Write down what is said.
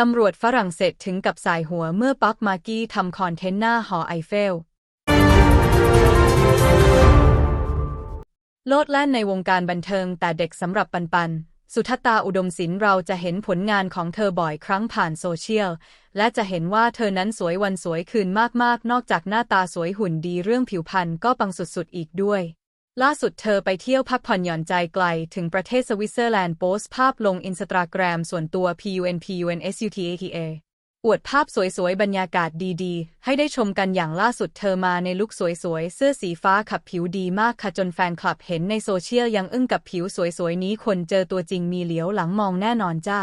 ตำรวจฝรั่งเศสถึงกับสายหัวเมื่อปักมากี้ทำคอนเทนต์หน้าหอไอเฟล โลดแล่นในวงการบันเทิงแต่เด็กสำหรับปันปัน สุทตาอุดมศิลป์เราจะเห็นผลงานของเธอบ่อยครั้งผ่านโซเชียล และจะเห็นว่าเธอนั้นสวยวันสวยคืนมากๆ นอกจากหน้าตาสวยหุ่นดีเรื่องผิวพรรณก็ปังสุดๆอีกด้วย ล่าสุดเธอไปเที่ยวพักผ่อนหย่อนใจไกล ถึงประเทศสวิตเซอร์แลนด์โพสต์ภาพลงอินสตาแกรมส่วนตัว PUNPUNSUTATA อวดภาพสวยๆ บรรยากาศดีๆ ให้ได้ชมกันอย่างล่าสุดเธอมาในลุคสวยๆ เสื้อสีฟ้าขับผิวดีมากค่ะ จนแฟนคลับเห็นในโซเชียลยังอึ้งกับผิวสวยๆ นี้คนเจอตัวจริงมีเหลียวหลังมองแน่นอนจ้า